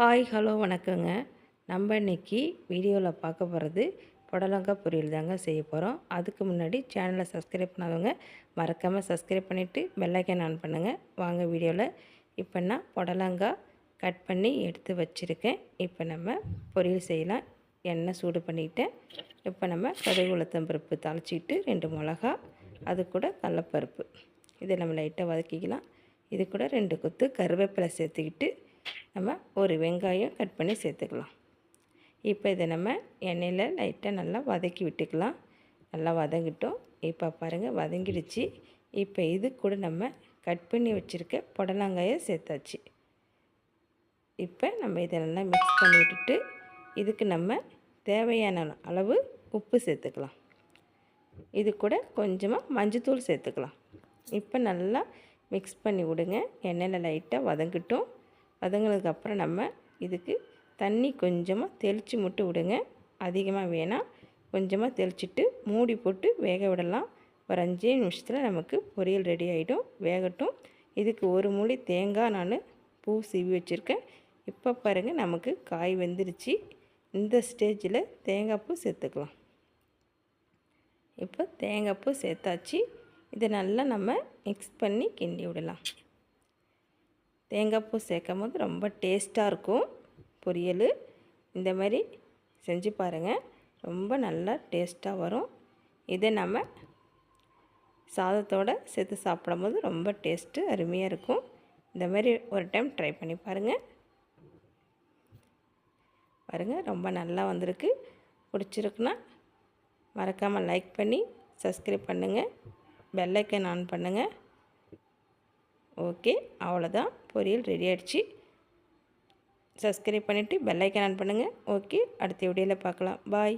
Hi hello வணக்கங்க. நம்ம இன்றைக்கி வீடியோவில் பார்க்க போகிறது புடலங்காய் பொரியல் தாங்க செய்ய போகிறோம் அதுக்கு முன்னாடி சேனலை சப்ஸ்கிரைப் பண்ணாதவங்க மறக்காமல் சப்ஸ்கிரைப் பண்ணிவிட்டு பெல்லைக்கன் ஆன் பண்ணுங்கள் வாங்க வீடியோவில் இப்போ நான் புடலங்காய் கட் பண்ணி எடுத்து வச்சுருக்கேன். இப்போ நம்ம பொரியல் செய்யலாம். எண்ணெய் சூடு பண்ணிக்கிட்டேன் இப்போ நம்ம கடுகு உளுத்தம் பருப்பு தாளிச்சிக்கிட்டு ரெண்டு மிளகா அது கூட கடலப்பருப்பு. இதை நம்ம லைட்டாக வதக்கிக்கலாம். இது கூட ரெண்டு கொத்து கருவேப்பிலை சேர்த்துக்கிட்டு நம்ம ஒரு வெங்காயம் கட் பண்ணி சேர்த்துக்கலாம். இப்போ இதை நம்ம எண்ணெயில் லைட்டாக நல்லா வதக்கி விட்டுக்கலாம். நல்லா வதங்கிட்டோம். இப்போ பாருங்கள் வதங்கிடுச்சு. இப்போ இது கூட நம்ம கட் பண்ணி வச்சுருக்க புடலங்காயை சேர்த்தாச்சு. இப்போ நம்ம இதை நல்லா மிக்ஸ் பண்ணி விட்டுட்டு இதுக்கு நம்ம தேவையான அளவு உப்பு சேர்த்துக்கலாம். இது கூட கொஞ்சமாக மஞ்சத்தூள் சேர்த்துக்கலாம். இப்போ நல்லா மிக்ஸ் பண்ணி விடுங்க. எண்ணெயில் லைட்டாக வதங்கட்டும். வதங்கினதுக்கப்புறம் நம்ம இதுக்கு தண்ணி கொஞ்சமாக தெளித்து மட்டும் விடுங்க. அதிகமாக வேணாம் கொஞ்சமாக தெளிச்சிட்டு மூடி போட்டு வேக விடலாம். ஒரு அஞ்சே நிமிஷத்தில் நமக்கு பொரியல் ரெடி ஆகிடும் வேகட்டும். இதுக்கு ஒரு மூடி தேங்காய் நான் பூ சீவி வச்சுருக்கேன். இப்போ பாருங்கள் நமக்கு காய் வெந்துருச்சு. இந்த ஸ்டேஜில் தேங்காய் பூ சேர்த்துக்கலாம். இப்போ தேங்காய் பூ சேர்த்தாச்சு. இதை நல்லா நம்ம மிக்ஸ் பண்ணி கிண்டி விடலாம். தேங்காய் பூ சேர்க்கும் போது ரொம்ப டேஸ்ட்டாக இருக்கும். பொரியல் இந்த மாதிரி செஞ்சு பாருங்கள் ரொம்ப நல்லா டேஸ்ட்டாக வரும். இதை நம்ம சாதத்தோடு சேர்த்து சாப்பிடும்போது ரொம்ப டேஸ்ட்டு அருமையாக இருக்கும். இந்த மாதிரி ஒரு டைம் ட்ரை பண்ணி பாருங்கள் பாருங்கள் ரொம்ப நல்லா வந்திருக்கு. பிடிச்சிருக்குன்னா மறக்காமல் லைக் பண்ணி சப்ஸ்கிரைப் பண்ணுங்கள் பெல்லைக்கன் ஆன் பண்ணுங்கள் ஓகே அவ்வளோதான். பொரியல் ரெடி ஆகிடுச்சு சப்ஸ்கிரைப் பண்ணிவிட்டு பெல்லைக்கன் ஆன் பண்ணுங்கள் ஓகே அடுத்த வீடியோவில் பார்க்கலாம். பாய்